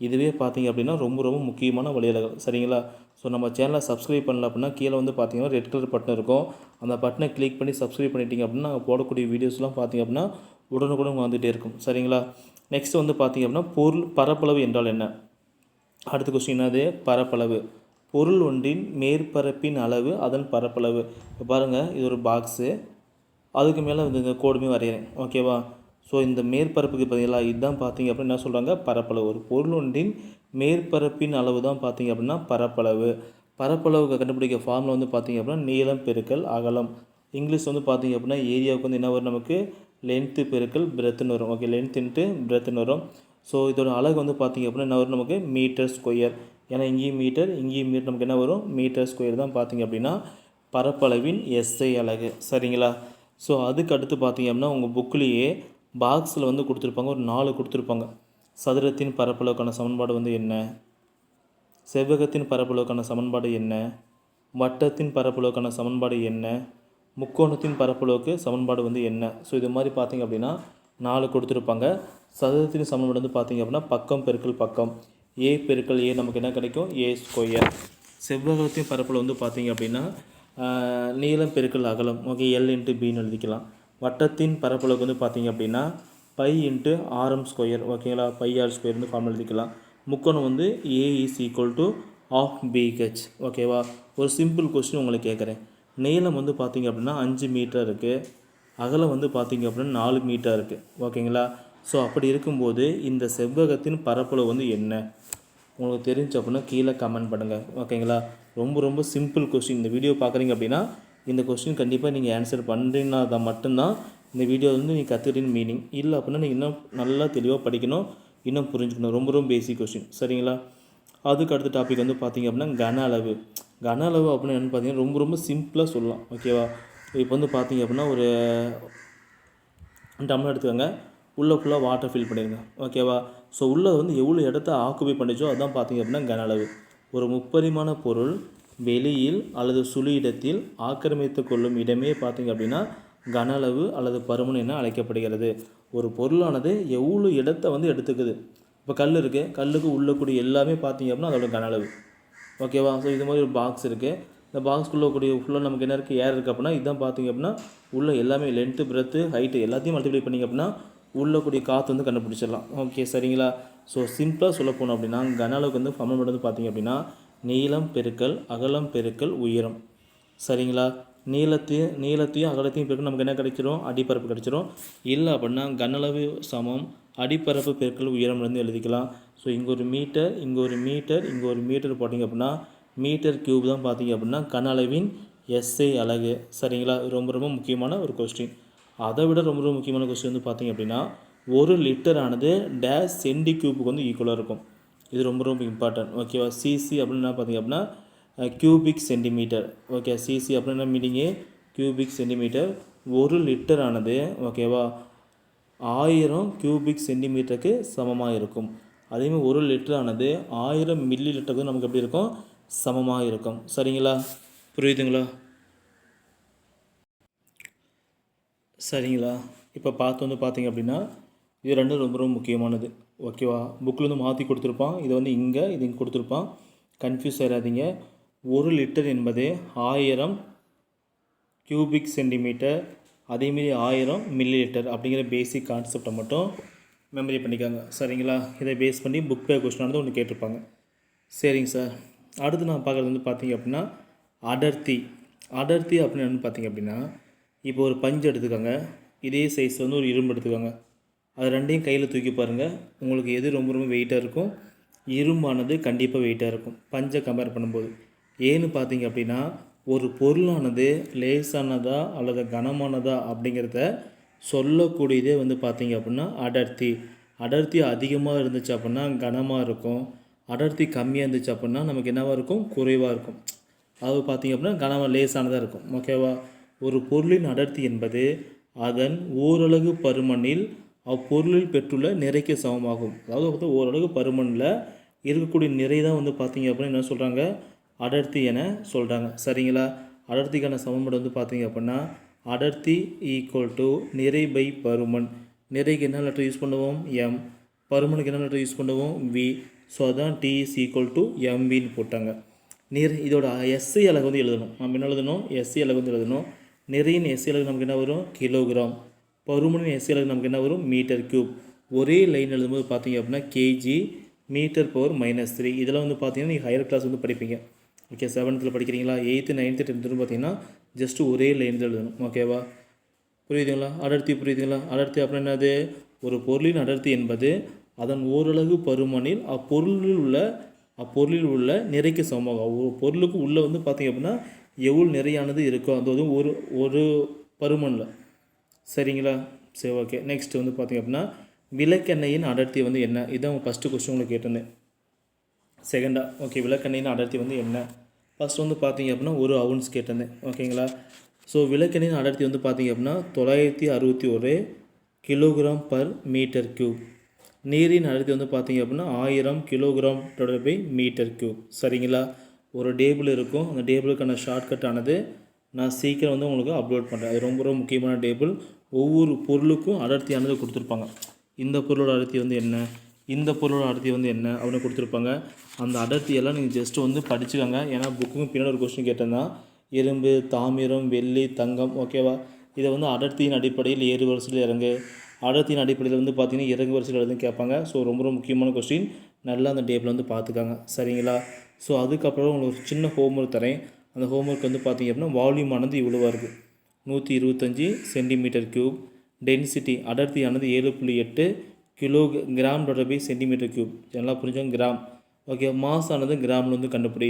இதுவே பார்த்தீங்க அப்படின்னா ரொம்ப ரொம்ப முக்கியமான வழியலகள் சரிங்களா? ஸோ நம்ம சேனலை சப்ஸ்கிரைப் பண்ணல அப்படின்னா கீழே வந்து பார்த்தீங்கன்னா ரெட் கலர் பட்டன் இருக்கும். அந்த பட்டனை கிளிக் பண்ணி சப்ஸ்கிரைப் பண்ணிட்டீங்க அப்படின்னா நாங்கள் போடக்கூடிய வீடியோஸ்லாம் பார்த்தீங்க அப்படின்னா உடனுக்குடன் வந்துகிட்டே இருக்கும். சரிங்களா? நெக்ஸ்ட் வந்து பார்த்தீங்க அப்படின்னா பொருள் பரப்பளவு என்றால் என்ன? அடுத்த கொஸ்டின் என்னது? பரப்பளவு. பொருள் ஒன்றின் மேற்பரப்பின் அளவு அதன் பரப்பளவு. இப்போ பாருங்கள் இது ஒரு பாக்ஸு அதுக்கு மேலே வந்து இந்த கோடுமே வரைகிறேன். ஓகேவா ஸோ இந்த மேற்பரப்புக்கு பார்த்தீங்களா இதுதான் பார்த்தீங்க அப்படின்னா என்ன சொல்கிறாங்க பரப்பளவு. ஒரு பொருள் ஒன்றின் மேற்பரப்பின் அளவு தான் பார்த்தீங்க அப்படின்னா பரப்பளவு. பரப்பளவுக்கு கண்டுபிடிக்க ஃபார்முலா வந்து பார்த்தீங்க அப்படின்னா நீளம் பெருக்கல் அகலம். இங்கிலீஷ் வந்து பார்த்தீங்க அப்படின்னா ஏரியாவுக்கு வந்து என்ன வரும் நமக்கு? லென்த்து பெருக்கல் பிரெத்துன்னு வரும். ஓகே லென்த்துன்ட்டு பிரெத்துன்னு வரும். ஸோ இதோட அழகு வந்து பார்த்தீங்க அப்படின்னா என்ன வரும் நமக்கு? மீட்டர் ஸ்கொயர் ஏன்னா இங்கேயும் மீட்டர் இங்கேயும் மீட்டர் நமக்கு என்ன வரும்? மீட்டர் ஸ்கொயர் தான் பார்த்தீங்க அப்படின்னா பரப்பளவின் எஸ்ஐ அலகு. சரிங்களா? ஸோ அதுக்கு அடுத்து பார்த்தீங்க அப்படின்னா உங்கள் புக்லேயே பாக்ஸில் வந்து கொடுத்துருப்பாங்க. ஒரு நாலு கொடுத்துருப்பாங்க. சதுரத்தின் பரப்பளவுக்கான சமன்பாடு வந்து என்ன? செவ்வகத்தின் பரப்பளவுக்கான சமன்பாடு என்ன? வட்டத்தின் பரப்பளவுக்கான சமன்பாடு என்ன? முக்கோணத்தின் பரப்பளவுக்கு சமன்பாடு வந்து என்ன? ஸோ இது மாதிரி பார்த்தீங்க அப்படின்னா நாலு கொடுத்துருப்பாங்க. சதுரத்தின் சமன்பாடு வந்து பார்த்தீங்க அப்படின்னா பக்கம் பெருக்கல் பக்கம். ஏ பெருக்கல் ஏ நமக்கு என்ன கிடைக்கும்? ஏ ஸ்கொயர் செவ்வகத்தின் பரப்பளவு வந்து பார்த்தீங்க அப்படின்னா நீளம் பெருக்கல் அகலம். ஓகே எல் இன்ட்டு பின்னு எழுதிக்கலாம். வட்டத்தின் பரப்பளவுக்கு வந்து பார்த்தீங்க அப்படின்னா பை இன்ட்டு ஆர்எம் ஸ்கொயர் ஓகேங்களா பை ஆர் ஸ்கொயர் வந்து ஃபார்ம் எழுதிக்கலாம். முக்கோணம் வந்து A is equal to half BH ஓகேவா ஒரு சிம்பிள் கொஸ்டின் உங்களுக்கு கேட்குறேன். நீளம் வந்து பார்த்தீங்க அப்படின்னா அஞ்சு மீட்டர் இருக்குது அகலம் வந்து பார்த்தீங்க அப்படின்னா நாலு மீட்டர் இருக்குது ஓகேங்களா ஸோ அப்படி இருக்கும்போது இந்த செவ்வகத்தின் பரப்பளவு வந்து என்ன? உங்களுக்கு தெரிஞ்சு அப்படின்னா கீழே கமெண்ட் பண்ணுங்கள் ஓகேங்களா ரொம்ப ரொம்ப சிம்பிள் கொஸ்டின் இந்த வீடியோ பார்க்குறீங்க அப்படின்னா இந்த கொஸ்டின் கண்டிப்பாக நீங்கள் ஆன்சர் பண்ணுறீங்கன்னா தான் மட்டும்தான் இந்த வீடியோ வந்து நீங்கள் கற்றுக்கிட்டீங்க மீனிங் இல்லை அப்படின்னா நீங்கள் இன்னும் நல்லா தெளிவாக படிக்கணும் இன்னும் புரிஞ்சுக்கணும். ரொம்ப ரொம்ப பேசிக் கொஸ்டின் சரிங்களா? அதுக்கு அடுத்த டாபிக் வந்து பார்த்தீங்க அப்படின்னா கன அளவு. கன அளவு அப்படின்னு என்னென்னு பார்த்தீங்கன்னா ரொம்ப ரொம்ப சிம்பிளாக சொல்லலாம். ஓகேவா இப்போ வந்து பார்த்தீங்க அப்படின்னா ஒரு டம்ளர் எடுத்துக்கோங்க. உள்ளே ஃபுல்லாக வாட்டர் ஃபில் பண்ணிடுங்க. ஓகேவா ஸோ உள்ளே வந்து எவ்வளோ இடத்த ஆக்குபை பண்ணிச்சோ அதான் பார்த்தீங்க அப்படின்னா கன அளவு. ஒரு முப்பரிமாண பொருள் வெளியில் அல்லது சுழி இடத்தில் ஆக்கிரமித்து கொள்ளும் இடமே பார்த்தீங்க அப்படின்னா கன அளவு அல்லது பருமன் என அழைக்கப்படுகிறது. ஒரு பொருளானது எவ்வளோ இடத்த வந்து எடுத்துக்குது. இப்போ கல் இருக்குது கல்லுக்கு உள்ளக்கூடிய எல்லாமே பார்த்தீங்க அப்படின்னா அதோட கன அளவு. ஓகேவா ஸோ இது மாதிரி ஒரு பாக்ஸ் இருக்குது இந்த பாக்ஸ்க்குள்ளே கூடிய ஃபுல்லாக நமக்கு என்ன இருக்குது ஏர் இருக்குது அப்படின்னா இதுதான் பார்த்தீங்க அப்படின்னா உள்ளே எல்லாமே லென்த்து பிரெத்து ஹைட்டு எல்லாத்தையும் மல்டிப்ளை பண்ணிங்க அப்படின்னா உள்ளக்கூடிய காற்று வந்து கண்டுபிடிச்சிடலாம். ஓகே சரிங்களா? ஸோ சிம்பிளாக சொல்ல போனோம் அப்படின்னா கன அளவுக்கு வந்து ஃபர்மல் வந்து பார்த்தீங்க அப்படின்னா நீளம் பெருக்கல் அகலம் பெருக்கல் உயரம். சரிங்களா? நீளத்தையும் நீளத்தையும் அகலத்தையும் பெருக்கல் நமக்கு என்ன கிடைச்சிரும்? அடிப்பரப்பு கிடைச்சிரும். இல்லை அப்படின்னா கனளவு சமம் அடிப்பரப்பு பெருக்கல் உயரம்லேருந்து எழுதிக்கலாம். ஸோ இங்கே ஒரு மீட்டர் இங்கே ஒரு மீட்டர் இங்கே ஒரு மீட்டர் போட்டிங்க அப்படின்னா மீட்டர் கியூப் தான் பார்த்தீங்க அப்படின்னா கன அளவின் எஸ்ஐ அலகு. சரிங்களா? ரொம்ப ரொம்ப முக்கியமான ஒரு கொஸ்டின் அதை விட ரொம்ப ரொம்ப முக்கியமான கொஸ்டின் வந்து பார்த்திங்க அப்படின்னா ஒரு லிட்டர் ஆனது டேஷ் சென்டி கியூபுக்கு வந்து ஈக்குவலாக இருக்கும். இது ரொம்ப ரொம்ப இம்பார்ட்டன்ட் ஓகேவா சிசி அப்படின்னு என்ன பார்த்தீங்க அப்படின்னா கியூபிக் சென்டிமீட்டர் ஓகே சிசி அப்படின்னா மீனிங்கு கியூபிக் சென்டிமீட்டர் ஒரு லிட்டர் ஆனது ஓகேவா ஆயிரம் கியூபிக் சென்டிமீட்டருக்கு சமமாக இருக்கும். அதேமாதிரி ஒரு லிட்டர் ஆனது ஆயிரம் மில்லி லிட்டருக்கு நமக்கு எப்படி இருக்கும்? சமமாக இருக்கும். சரிங்களா? புரியுதுங்களா? சரிங்களா? இப்போ பார்த்து வந்து பார்த்தீங்க அப்படின்னா இது ரெண்டும் ரொம்ப ரொம்ப முக்கியமானது. ஓகேவா புக்கில் வந்து மாற்றி கொடுத்துருப்பான். இது வந்து இங்கே இது இங்கே கொடுத்துருப்பான். கன்ஃபியூஸ் ஆகாதீங்க ஒரு லிட்டர் என்பது ஆயிரம் கியூபிக் சென்டிமீட்டர் அதேமாரி ஆயிரம் மில்லி லிட்டர் அப்படிங்கிற பேசிக் கான்செப்டை மட்டும் மெமரி பண்ணிக்காங்க. சரிங்களா? இதை பேஸ் பண்ணி புக் பே கொஸ்டினானது ஒன்று கேட்டிருப்பாங்க. சரிங்க சார் அடுத்து நான் பார்க்குறது வந்து பார்த்தீங்க அப்படின்னா அடர்த்தி. அடர்த்தி அப்படின்னு பார்த்தீங்க அப்படின்னா இப்போ ஒரு பஞ்சு எடுத்துக்கோங்க. இதே சைஸ் வந்து ஒரு இரும்பு எடுத்துக்கோங்க. அது ரெண்டையும் கையில் தூக்கி பாருங்கள் உங்களுக்கு எது ரொம்ப ரொம்ப வெயிட்டாக இருக்கும்? இரும்பானது கண்டிப்பாக வெயிட்டாக இருக்கும். பஞ்சை கம்பேர் பண்ணும்போது. ஏன்னு பார்த்தீங்க அப்படின்னா ஒரு பொருளானது லேசானதா அல்லது கனமானதா அப்படிங்கிறத சொல்லக்கூடியதே வந்து பார்த்தீங்க அப்படின்னா அடர்த்தி. அடர்த்தி அதிகமாக இருந்துச்சு அப்படின்னா கனமாக இருக்கும். அடர்த்தி கம்மியாக இருந்துச்சு அப்படின்னா நமக்கு என்னவாக இருக்கும்? குறைவாக இருக்கும். அது பார்த்தீங்க அப்படின்னா கனமாக லேசானதாக இருக்கும். ஓகேவா ஒரு பொருளின் அடர்த்தி என்பது அதன் ஓரலகு பருமனில் அப்பொருளில் பெற்றுள்ள நிறைக்கு சமமாகும். அதாவது வந்து ஓரளவு பருமனில் இருக்கக்கூடிய நிறை தான் வந்து பார்த்தீங்க அப்படின்னா என்ன சொல்கிறாங்க அடர்த்தி என சொல்கிறாங்க சரிங்களா? அடர்த்திக்கான சமன்பாடு வந்து பார்த்தீங்க அப்படின்னா அடர்த்தி ஈக்குவல் டு நிறை பை பருமன். நிறைக்கு என்ன லெட்டர் யூஸ் பண்ணுவோம்? எம் பருமனுக்கு என்ன லெட்டர் யூஸ் பண்ணுவோம்? வி ஸோ அதான் டி இஸ் ஈக்குவல் டு எம்வின்னு போட்டாங்க. நிறை இதோட எஸ்ஐ அழகு வந்து எழுதணும். நம்ம என்ன எழுதணும்? எஸ்ஐ அழகு வந்து எழுதணும். நிறையின் எஸ்ஐ நமக்கு என்ன வரும்? கிலோகிராம் பருமனின் எஸ்ஐ நமக்கு என்ன வரும்? மீட்டர் கியூப் ஒரே லைன் எழுதும்போது பார்த்தீங்க அப்படின்னா KG metre power minus three இதெல்லாம் வந்து பார்த்தீங்கன்னா நீங்கள் ஹையர் கிளாஸ் வந்து படிப்பீங்க. ஓகே செவன்த்தில் படிக்கிறீங்களா? எயித்து நைன்த்து டென்த்துன்னு பார்த்தீங்கன்னா ஜஸ்ட் ஒரே லைன் எழுதணும். ஓகேவா புரியுதுங்களா? அடர்த்தி புரியுதுங்களா? அடர்த்தி அப்படின்னா என்னது? ஒரு பொருளின் அடர்த்தி என்பது அதன் ஓரளவு பருமனில் அப்பொருளில் உள்ள அப்பொருளில் உள்ள நிறைக்கு சமமாக. ஒரு பொருளுக்கு உள்ளே வந்து பார்த்திங்க அப்படின்னா எவ்வளோ நிறையானது இருக்கோ அது வந்து ஒரு ஒரு பருமனில். சரிங்களா? சரி ஓகே நெக்ஸ்ட் வந்து பார்த்தீங்க அப்படின்னா விளக்கெண்ணெயின் அடர்த்தி வந்து என்ன? இதான் ஃபஸ்ட்டு கொஸ்டின் உங்களுக்கு கேட்டிருந்தேன். செகண்டாக ஓகே விளக்கெண்ணெயின் அடர்த்தி வந்து என்ன? ஃபஸ்ட் வந்து பார்த்தீங்க அப்படின்னா ஒரு அவுன்ஸ் கேட்டிருந்தேன் ஓகேங்களா ஸோ விளக்கெண்ணெயின் அடர்த்தி வந்து பார்த்திங்க அப்படின்னா தொள்ளாயிரத்தி அறுபத்தி ஒரு கிலோகிராம் பர் மீட்டர் க்யூப் நீரின் அடர்த்தி வந்து பார்த்தீங்க அப்படின்னா ஆயிரம் கிலோகிராம் பை மீட்டர் க்யூப் சரிங்களா? ஒரு டேபிள் இருக்கும். அந்த டேபிளுக்கான ஷார்ட்கட் ஆனது நான் சீக்கிரம் வந்து உங்களுக்கு அப்லோட் பண்ணுறேன் அது ரொம்ப ரொம்ப முக்கியமான டேபிள். ஒவ்வொரு பொருளுக்கும் அடர்த்தியானது கொடுத்துருப்பாங்க. இந்த பொருளோட அடர்த்தி வந்து என்ன? இந்த பொருளோட அடர்த்தி வந்து என்ன? அப்படின்னு கொடுத்துருப்பாங்க. அந்த அடர்த்தியெல்லாம் நீங்கள் ஜஸ்ட் வந்து படிச்சுக்கோங்க. ஏன்னா புக்குக்கும் பின்னாடி ஒரு கொஸ்டின் கேட்டேன்னா இரும்பு தாமிரம் வெள்ளி தங்கம் ஓகேவா இதை வந்து அடர்த்தியின் அடிப்படையில் ஏறு வரிசையில் இறங்கு. அடர்த்தியின் அடிப்படையில் வந்து பார்த்தீங்கன்னா இறங்கு வரிசையில் எழுதுன்னு கேட்பாங்க. ஸோ ரொம்ப ரொம்ப முக்கியமான கொஸ்டின் நல்லா அந்த டேபிள் வந்து பார்த்துக்காங்க சரிங்களா? ஸோ அதுக்கப்புறம் உங்களுக்கு ஒரு சின்ன ஹோம்ஒர்க் தரேன். அந்த ஹோம்ஒர்க் வந்து பார்த்தீங்க அப்படின்னா வால்யூம் ஆனது இவ்வளோவா இருக்குது நூற்றி இருபத்தஞ்சி சென்டிமீட்டர் கியூப் டென்சிட்டி அடர்த்தியானது ஏழு புள்ளி எட்டு kilo gram by centimetre cube நல்லா புரிஞ்சோம்? கிராம் ஓகே மாஸ் ஆனது கிராமில் வந்து கண்டுபிடி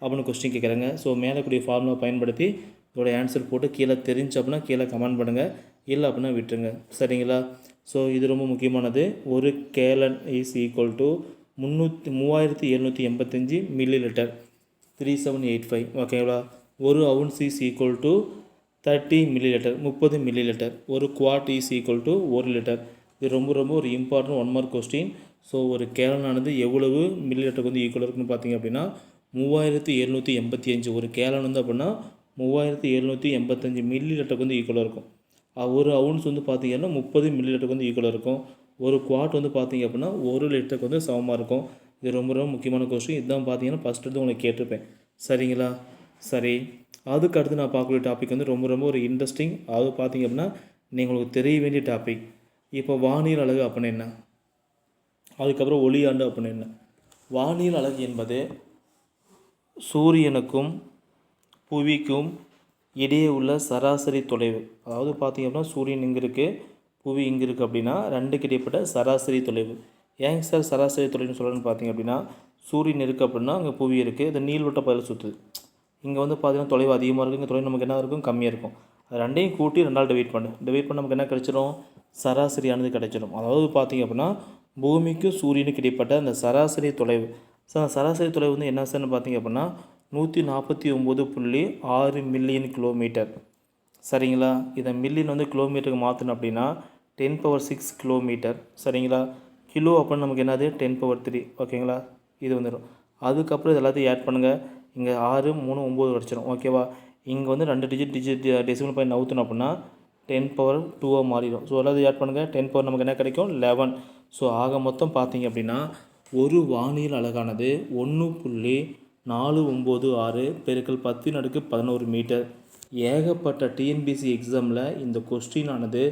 அப்படின்னு கொஸ்டின் கேட்குறாங்க ஸோ மேலே கூடிய ஃபார்முலா பயன்படுத்தி இதோட ஆன்சர் போட்டு கீழே தெரிஞ்சு அப்படின்னா கீழே கமெண்ட் பண்ணுங்கள் இல்லை அப்படின்னா விட்டுருங்க. சரிங்களா? ஸோ இது ரொம்ப முக்கியமானது. ஒரு கேலன் இஸ் ஈக்குவல் டு முந்நூற்றி மூவாயிரத்தி எழுநூற்றி எண்பத்தஞ்சு millilitre three seven eight five ஓகேங்களா ஒரு ounce is equal to thirty millilitre முப்பது மில்லி லிட்டர் ஒரு குவாட் இஸ் ஈக்குவல் டு ஒரு லிட்டர் இது ரொம்ப ரொம்ப ஒரு important one mark question so ஒரு கேலனானது எவ்வளவு மில்லி லிட்டருக்கு வந்து ஈக்குவல் இருக்குன்னு பார்த்தீங்க அப்படின்னா மூவாயிரத்தி எழுநூற்றி எண்பத்தி அஞ்சு. ஒரு கேலன் வந்து அப்படின்னா மூவாயிரத்தி எழுநூற்றி எண்பத்தஞ்சு மில்லி லிட்டருக்கு வந்து ஈக்குவலாக இருக்கும். ஒரு அவுன்ஸ் வந்து பார்த்திங்கன்னா முப்பது மில்லி லிட்டருக்கு வந்து ஈக்குவலாக இருக்கும். ஒரு குவாட் வந்து பார்த்திங்க அப்படின்னா ஒரு லிட்டருக்கு வந்து சமமாக இருக்கும். இது ரொம்ப ரொம்ப முக்கியமான கொஸ்டின் இதுதான் பார்த்தீங்கன்னா ஃபஸ்ட்டு வந்து உங்களுக்கு கேட்டிருப்பேன். சரிங்களா? சரி. அதுக்கு அடுத்து நான் பார்க்கக்கூடிய டாபிக் வந்து ரொம்ப ரொம்ப ஒரு இன்ட்ரெஸ்டிங் அது பார்த்திங்க அப்படின்னா நீங்கள் உங்களுக்கு தெரிய வேண்டிய டாபிக் இப்போ வானியல் அழகு அப்படின்னு என்ன? அதுக்கப்புறம் ஒளியாண்டு அப்படின்னு என்ன? வானியல் அழகு என்பது சூரியனுக்கும் புவிக்கும் இடையே உள்ள சராசரி தொலைவு. அதாவது பார்த்தீங்க அப்படின்னா சூரியன் இங்கே இருக்குது புவி இங்கே இருக்குது அப்படின்னா ரெண்டுக்கு இடைப்பட்ட சராசரி தொலைவு. ஏங்க சார் சராசரி தொலைவுன்னு சொல்கிறேன்னு பார்த்திங்க அப்படின்னா சூரியன் இருக்குது அப்படின்னா அங்கே புவி இருக்குது இந்த நீள்வட்ட பதில் சுற்றுது இங்கே வந்து பார்த்திங்கன்னா தொலைவு அதிகமாக இருக்குது இங்கே தொலைவு நமக்கு என்ன இருக்கும்? கம்மியாக இருக்கும். அது ரெண்டையும் கூட்டி ரெண்டால் டிவைட் பண்ணு. டிவைட் பண்ண நமக்கு என்ன கிடச்சிடும் சராசரியானது கிடைச்சிடும் அதாவது பார்த்திங்க அப்படின்னா பூமிக்கும் சூரியனுக்கு இடைப்பட்ட அந்த சராசரி தொலைவு. ஸோ அந்த சராசரி தொலைவு வந்து என்ன சார்னு பார்த்திங்க அப்படின்னா நூற்றி நாற்பத்தி ஒம்பது புள்ளி ஆறு மில்லியன் கிலோமீட்டர் சரிங்களா? இதை மில்லியன் வந்து கிலோமீட்டருக்கு மாற்றணும் அப்படின்னா டென் பவர் சிக்ஸ் கிலோமீட்டர் சரிங்களா? கிலோ அப்படின்னு நமக்கு என்னது? டென் பவர் த்ரீ ஓகேங்களா? இது வந்துடும் அதுக்கப்புறம் இது எல்லாத்தையும் ஆட் பண்ணுங்கள் இங்கே ஆறு மூணு ஒம்பது கிடச்சிரும் ஓகேவா இங்கே வந்து ரெண்டு டிஜிட் டிஜிட் டெசிமல் பாயிண்ட் நவுத்தணும் அப்படின்னா டென் பவர் டூவாக மாறிடும். ஸோ எல்லாத்தையும் ஆட் பண்ணுங்கள் டென் பவர் நமக்கு என்ன கிடைக்கும்? லெவன் ஸோ ஆக மொத்தம் பார்த்தீங்க அப்படின்னா ஒரு வானியல் அழகானது ஒன்று புள்ளி நாலு ஒம்பது ஆறு பெருக்கல் பத்தின் அடுக்கு பதினோரு மீட்டர். ஏகப்பட்ட டிஎன்பிசி எக்ஸாமில் இந்த கொஸ்டின் ஆனது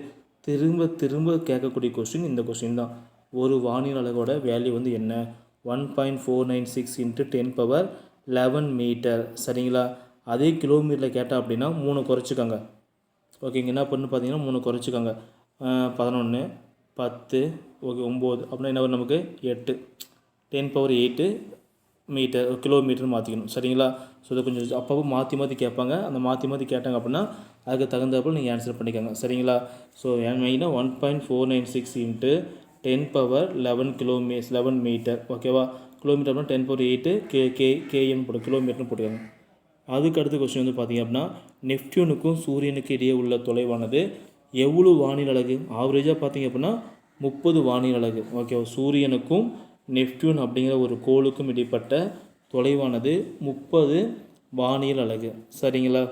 திரும்ப திரும்ப கேட்கக்கூடிய கொஸ்டின் இந்த கொஸ்டின் தான். ஒரு வானியல் அலகோட வேல்யூ வந்து என்ன? One point four nine six into ten power eleven metre சரிங்களா? அதே கிலோமீட்டரில் கேட்டால் அப்படின்னா மூணு குறைச்சிக்கோங்க. ஓகேங்க என்ன பண்ணு பார்த்தீங்கன்னா மூணு குறைச்சிக்கோங்க. பதினொன்று பத்து ஓகே ஒம்பது. அப்படின்னா என்ன நமக்கு? எட்டு. Ten power eight metre kilometre மாற்றிக்கணும் சரிங்களா? ஸோ இதை கொஞ்சம் அப்பப்போ மாற்றி மாற்றி கேட்பாங்க. அந்த மாற்றி மாற்றி கேட்டாங்க அப்படின்னா அதுக்கு தகுந்தாப்பில் நீங்கள் ஆன்சர் பண்ணிக்கோங்க. சரிங்களா? ஸோ மெயினாக one point four nine six into ten power eleven கிலோமீ eleven metre ஓகேவா கிலோமீட்டர் அப்படின்னா ten power eight K K KM போட்டு கிலோமீட்டர்னு போட்டுக்காங்க. அதுக்கு அடுத்த கொஸ்டின் வந்து பார்த்திங்க அப்படின்னா நெப்டியூனுக்கும் சூரியனுக்கு இடையே உள்ள தொலைவானது எவ்வளோ வானிலை அலகு ஆவரேஜாக பார்த்திங்க அப்படின்னா முப்பது வானிலை அலகு ஓகேவா சூரியனுக்கும் நெப்டியூன் அப்படிங்கிற ஒரு கோளுக்கும் இடைப்பட்ட தொலைவானது முப்பது வானியல் அலகு. சரிங்களா?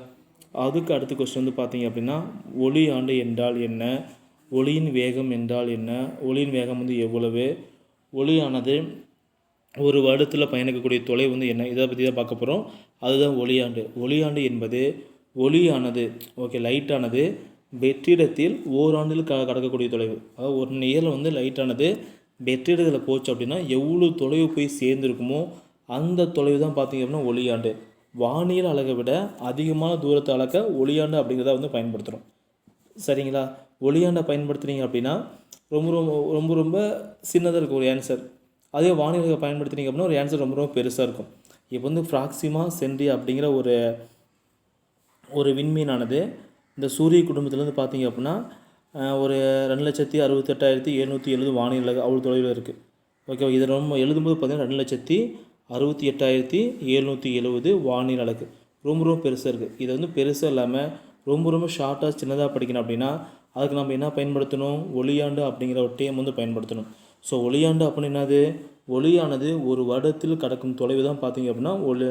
அதுக்கு அடுத்த கொஸ்டின் வந்து பார்த்தீங்க அப்படின்னா ஒளி ஆண்டு என்றால் என்ன? ஒளியின் வேகம் என்றால் என்ன? ஒளியின் வேகம் வந்து எவ்வளவு? ஒளியானது ஒரு வருடத்தில் பயணிக்கக்கூடிய தொலைவு வந்து என்ன? இதை பற்றி தான் பார்க்க போகிறோம் அதுதான் ஒளியாண்டு. ஒளியாண்டு என்பது ஒளியானது ஓகே லைட்டானது வெற்றிடத்தில் ஓராண்டில் க கடக்கக்கூடிய தொலைவு. அதாவது ஒரு இயரில் வந்து லைட்டானது வெற்றிடத்தில் போச்சு அப்படின்னா எவ்வளோ தொலைவு போய் சேர்ந்துருக்குமோ அந்த தொலைவு தான் பார்த்திங்க அப்படின்னா ஒளியாண்டு. வானியல் அழகை விட அதிகமான தூரத்தை அளக்க ஒளியாண்டு அப்படிங்கிறத வந்து பயன்படுத்துகிறோம் சரிங்களா? ஒளியாண்டை பயன்படுத்துனீங்க அப்படின்னா ரொம்ப ரொம்ப ரொம்ப ரொம்ப சின்னதாக இருக்கும் ஒரு ஆன்சர் அதே வானிலை பயன்படுத்துனீங்க அப்படின்னா ஒரு ஆன்சர் ரொம்ப ரொம்ப பெருசாக இருக்கும். இப்போ வந்து ஃப்ராக்சிமா சென்டி அப்படிங்கிற ஒரு ஒரு விண்மீனானது இந்த சூரிய குடும்பத்துலேருந்து பார்த்தீங்க அப்படின்னா ஒரு ரெண்டு லட்சத்தி அறுபத்தெட்டாயிரத்தி எழுநூற்றி எழுபது வானிலை அவ்வளோ தொலைவில் இருக்குது ஓகேவா இதை ரொம்ப எழுதும்போது பார்த்திங்கன்னா ரெண்டு லட்சத்தி அறுபத்தி எட்டாயிரத்தி எழுநூற்றி எழுபது வானிலை அழகு. ரொம்ப ரொம்ப பெருசாக இருக்குது இதை வந்து பெருசாக இல்லாமல் ரொம்ப ரொம்ப ஷார்ட்டாக சின்னதாக படிக்கணும் அப்படின்னா அதுக்கு நம்ம என்ன பயன்படுத்தணும்? ஒளியாண்டு அப்படிங்கிற ஒரு டேம் வந்து பயன்படுத்தணும். ஸோ ஒளியாண்டு அப்படின்னு என்னது? ஒளியானது ஒரு வருடத்தில் கடக்கும் தொலைவு தான் பார்த்தீங்க அப்படின்னா ஒளி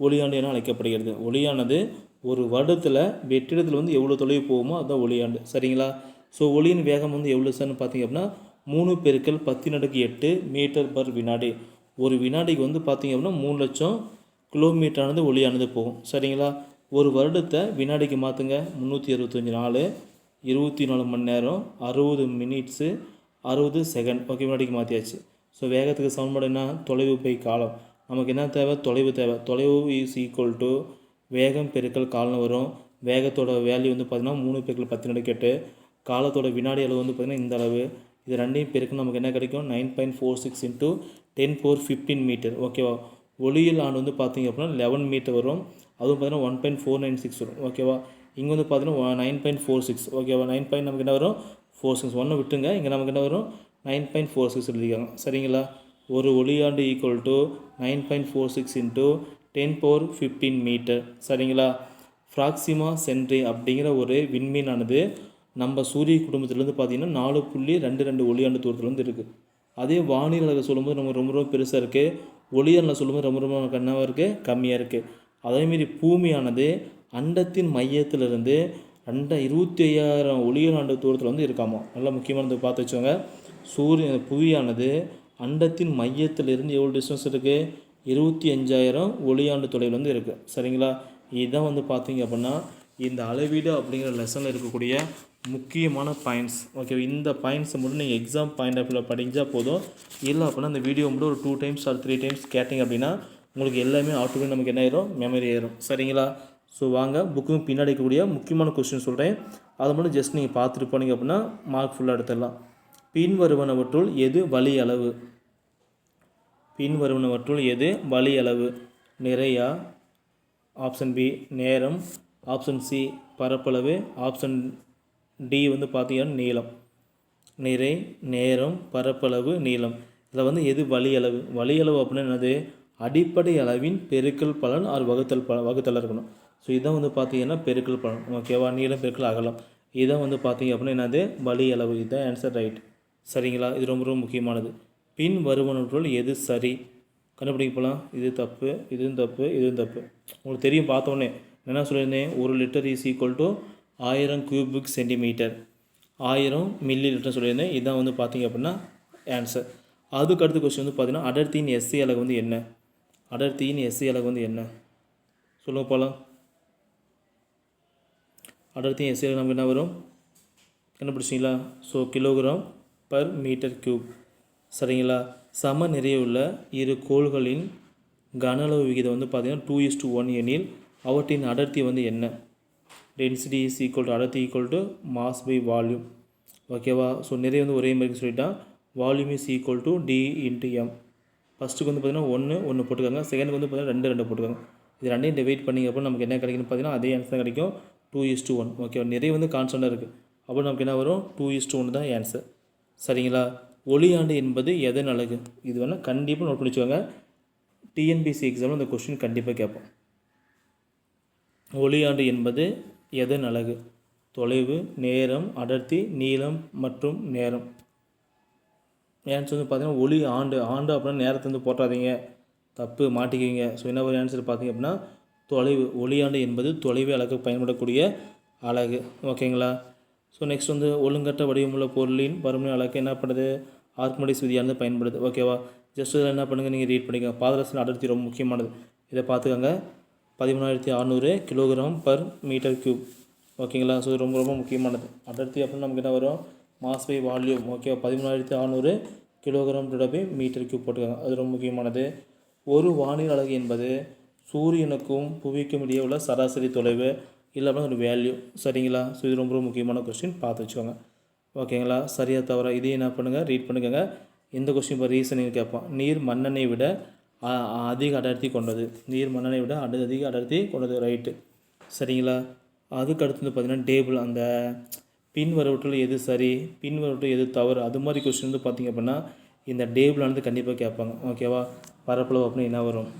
ஒளியாண்டு என அழைக்கப்படுகிறது. ஒளியானது ஒரு வருடத்தில் வெற்றிடத்தில் வந்து எவ்வளோ தொலைவு போகுமோ அதுதான் ஒளியாண்டு. சரிங்களா? ஸோ ஒளியின் வேகம் வந்து எவ்வளோ சார்னு பார்த்தீங்க அப்படின்னா மூணு பெருக்கள் பத்து நடுக்கு எட்டு மீட்டர் பர் வினாடி. ஒரு வினாடிக்கு வந்து பார்த்தீங்க அப்படின்னா மூணு லட்சம் கிலோமீட்டரானது ஒளியானது போகும். சரிங்களா? ஒரு வருடத்தை வினாடிக்கு மாற்றுங்க முந்நூற்றி அறுபத்தஞ்சு நாலு இருபத்தி நாலு மணி நேரம் அறுபது மினிட்ஸு அறுபது செகண்ட் ஓகே வினாடிக்கு மாற்றியாச்சு ஸோ வேகத்துக்கு சமன்பாடு என்ன? தொலைவு பை காலம். நமக்கு என்ன தேவை? தொலைவு தேவை. தொலைவு இஸ் ஈக்குவல் டு வேகம் பெருக்கல் காலம் வரும். வேகத்தோட வேல்யூ வந்து பார்த்திங்கன்னா மூணு பெருக்கள் பத்து நடுக்கு எட்டு. காலத்தோட வினாடி அளவு வந்து பார்த்திங்கன்னா இந்த அளவு. இது ரெண்டையும் பெருக்கு நமக்கு என்ன கிடைக்கும்? Nine point four six into ten four fifteen metre. ஓகேவா? ஒளியில் ஆண்டு வந்து பார்த்திங்க அப்படின்னா லெவன் மீட்டர் வரும். அதுவும் பார்த்தீங்கன்னா one point four nine six வரும். ஓகேவா? இங்கே வந்து பார்த்தீங்கன்னா நைன் பாயிண்ட் ஃபோர் சிக்ஸ். ஓகேவா? நைன் பாயிண்ட் நமக்கு என்ன வரும்? Four six. ஒன்று விட்டுங்க இங்கே நமக்கு என்ன வரும்? நைன் பாயிண்ட் ஃபோர் சிக்ஸ் எழுதிக்காங்க. சரிங்களா? ஒரு ஒளியாண்டு equal to nine point four six into ten power fifteen metre சரிங்களா? ஃப்ராக்சிமா சென்ட்ரி அப்படிங்கிற ஒரு விண்மீனானது நம்ம சூரிய குடும்பத்திலேருந்து பார்த்திங்கன்னா நாலு புள்ளி ரெண்டு ரெண்டு ஒளியாண்டு தூரத்தில் வந்து இருக்குது அதே வானிலை சொல்லும்போது நம்ம ரொம்ப ரொம்ப பெருசாக இருக்குது ஒளியாண்டில் சொல்லும்போது ரொம்ப ரொம்ப கண்ணாக இருக்குது கம்மியாக இருக்குது அதேமாரி பூமியானது அண்டத்தின் மையத்திலிருந்து ரெண்ட இருபத்தி ஐயாயிரம் ஒளியல் ஆண்டு தூரத்தில் வந்து இருக்காமா? நல்லா முக்கியமானது பார்த்து வச்சோங்க சூரிய புவியானது அண்டத்தின் மையத்திலிருந்து எவ்வளோ டிஸ்டன்ஸ் இருக்குது இருபத்தி அஞ்சாயிரம் ஒளியாண்டு தொலைவில் வந்து இருக்குது சரிங்களா? இதுதான் வந்து பார்த்தீங்க அப்படின்னா இந்த அளவீடு அப்படிங்கிற லெசனில் இருக்கக்கூடிய முக்கியமான பாயிண்ட்ஸ் ஓகே இந்த பாயிண்ட்ஸை மட்டும் நீங்கள் எக்ஸாம் பாயிண்ட் ஆஃப் வியூவில் படிஞ்சால் போதும். இல்லை அப்படின்னா அந்த வீடியோ மட்டும் ஒரு two times or three times கேட்டிங்க அப்படின்னா உங்களுக்கு எல்லாமே ஆட்டோமேட்டிக் நமக்கு என்ன ஆயிரும்? மெமரி ஆயிரும். சரிங்களா? ஸோ வாங்க புக்கும் பின்னாடி இருக்கக்கூடிய முக்கியமான கொஸ்டின் சொல்கிறேன் அதை மட்டும் ஜஸ்ட் நீங்கள் பார்த்துட்டு போனீங்க அப்படின்னா மார்க் ஃபுல்லாக எடுத்துடலாம். பின்வருவனவற்றுள் எது வலி அளவு? பின்வருவனவற்றுள் எது வலி அளவு? நிறையா. ஆப்ஷன் பி நேரம். ஆப்ஷன் சி பரப்பளவு. ஆப்ஷன் டி வந்து பார்த்தீங்கன்னா நீளம். நிறை நேரம் பரப்பளவு நீளம். இதில் வந்து எது வழியளவு வழியளவு அப்படின்னா என்னது? அடிப்படை அளவின் பெருக்கல் பலன் ஆறு வகுத்தல் பல வகுத்தல் இருக்கணும். ஸோ இதான் வந்து பார்த்தீங்கன்னா பெருக்கல் பலன். ஓகேவா நீளம் பெருக்கல் அகலம். இதான் வந்து பார்த்தீங்க அப்படின்னா என்னது? வழியளவு இதுதான் ஆன்சர் ரைட் சரிங்களா? இது ரொம்ப ரொம்ப முக்கியமானது. பின் வருவனற்றுள் எது சரி? கண்டுபிடிக்க போகலாம் இது தப்பு இதுவும் தப்பு இதுவும் தப்பு. உங்களுக்கு தெரியும் பார்த்தோன்னே என்ன சொல்லியிருந்தேன்? ஒரு லிட்டர் இஸ் ஈக்குவல் டு ஆயிரம் கியூபிக் சென்டிமீட்டர் ஆயிரம் மில்லி லிட்டர் சொல்லியிருந்தேன். இதான் வந்து பார்த்தீங்க அப்படின்னா ஆன்சர் அதுக்கு அடுத்த கொஸ்டின் வந்து பார்த்தீங்கன்னா அடர்த்தியின் எஸ்சி அலகு வந்து என்ன? அடர்த்தியின் எஸ்சி அலகு வந்து என்ன? சொல்லுங்க போகலாம் அடர்த்தியின் எஸ்சி அலகு நமக்கு என்ன வரும்? கண்டுபிடிச்சிங்களா? So kilogram per metre cube சரிங்களா? சம நிறையுள்ள இரு கோள்களின் கன அளவு விகிதம் வந்து பார்த்திங்கன்னா டூ இஸ் டூ ஒன் எனில் அவற்றின் அடர்த்தி வந்து என்ன? டென்சிட்டி இஸ் ஈக்குவல் டு அடர்த்தி equal to mass by volume ஓகேவா ஸோ நிறைய வந்து ஒரே மாதிரி சொல்லிட்டான் volume is equal to D into M ஃபஸ்ட்டுக்கு வந்து பார்த்தீங்கன்னா ஒன்று ஒன்று போட்டுக்காங்க. செகண்டுக்கு வந்து பார்த்தீங்கன்னா ரெண்டு ரெண்டு போட்டுக்காங்க. இது ரெண்டையும் டிவைட் பண்ணிங்க அப்புறம் நமக்கு என்ன கிடைக்குன்னு பார்த்தீங்கன்னா அதே ஆன்சர் கிடைக்கும். டூ இஸ் டூ ஒன் ஓகேவா நிறைய வந்து கான்ஸ்டண்ட்டாக இருக்குது அப்புறம் நமக்கு என்ன வரும்? டூ இஸ் டு ஒன் தான் ஆன்சர் சரிங்களா? ஒளியாண்டு என்பது எதன் அழகு இது வேணால் கண்டிப்பாக நோட் பண்ணிச்சுவாங்க டிஎன்பிசி எக்ஸாமில் அந்த கொஸ்டின் கண்டிப்பாக கேட்போம். ஒளியாண்டு என்பது எதன் அழகு தொலைவு நேரம் அடர்த்தி நீளம் மற்றும் நேரம். ஆன்சர் வந்து பார்த்தீங்கன்னா ஒளி ஆண்டு. ஆண்டு அப்படின்னா நேரத்தை வந்து போட்டாதீங்க தப்பு மாட்டிக்குவீங்க. ஸோ என்ன ஒரு ஆன்சர் பார்த்தீங்க அப்படின்னா தொலைவு. ஒளியாண்டு என்பது தொலைவு அழகு பயன்படக்கூடிய அழகு. ஓகேங்களா ஸோ நெக்ஸ்ட் வந்து ஒழுங்கட்ட வடிவமுள்ள பொருளின் பருமன் அலகு என்ன பண்ணுது? ஆர்க்மடிஸ் விதியானது பயன்படுது. ஓகேவா ஜஸ்ட் இதில் என்ன பண்ணுங்கள் நீங்கள் ரீட் பண்ணிக்கோங்க. பாதரசன் அடர்த்தி ரொம்ப முக்கியமானது. இதை பார்த்துக்கோங்க. பதிமூணாயிரத்தி அறநூறு கிலோகிராம் பர் மீட்டர் க்யூப் ஓகேங்களா ஸோ ரொம்ப ரொம்ப முக்கியமானது. அடர்த்தி அப்படின்னு நமக்கு என்ன வரும்? மாஸ் பை வால்யூம் ஓகே பதிமூணாயிரத்தி அறநூறு kilogram divide by metre cube போட்டுக்கோங்க. அது ரொம்ப முக்கியமானது. ஒரு வானில் அலகு என்பது சூரியனுக்கும் புவிக்கும் இடையே உள்ள சராசரி தொலைவு இல்லாமல் ஒரு வேல்யூ சரிங்களா? ஸோ இது ரொம்ப ரொம்ப முக்கியமான கொஸ்டின் பார்த்து வச்சுக்கோங்க. ஓகேங்களா சரியாக தவிர இதையும் என்ன பண்ணுங்கள் ரீட் பண்ணிக்கோங்க. இந்த கொஸ்டின் இப்போ ரீசனிங் கேட்பான் நீர் மண்ணெண்ணை விட அதிக அடர்த்தி கொண்டது. நீர் மண்ணனை விட அட அதிக அடர்த்தி கொண்டது. ரைட்டு சரிங்களா? அதுக்கு அடுத்து வந்து பார்த்திங்கன்னா டேபிள் அந்த பின் எது சரி பின் எது தவறு அது மாதிரி கொஸ்டின் வந்து பார்த்திங்க அப்படின்னா இந்த டேபிளானது கண்டிப்பாக கேட்பாங்க. ஓகேவா பரப்பளவு அப்படின்னு என்ன வரும்?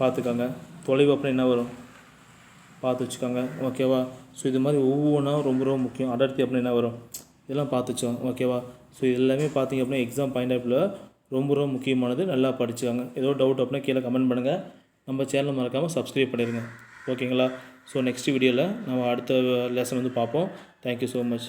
பார்த்துக்கோங்க தொலைவு அப்படின்னு என்ன வரும்? பார்த்து வச்சுக்கோங்க. ஓகேவா ஸோ இது மாதிரி ஒவ்வொன்றா ரொம்ப ரொம்ப முக்கியம். அடர்த்தி அப்படின்னு என்ன வரும்? இதெல்லாம் பார்த்துச்சோம் ஓகேவா ஸோ இது எல்லாமே பார்த்தீங்க அப்படின்னா எக்ஸாம் பாயிண்ட் ஆஃப் ரொம்ப ரொம்ப முக்கியமானது. நல்லா படிச்சுக்கோங்க. ஏதோ டவுட் அப்படின்னா கீழே கமெண்ட் பண்ணுங்கள் நம்ம சேனலை மறக்காமல் சப்ஸ்கிரைப் பண்ணிடுங்க. ஓகேங்களா ஸோ நெக்ஸ்ட் வீடியோவில் நம்ம அடுத்த லெசன் வந்து பார்ப்போம். Thank you so much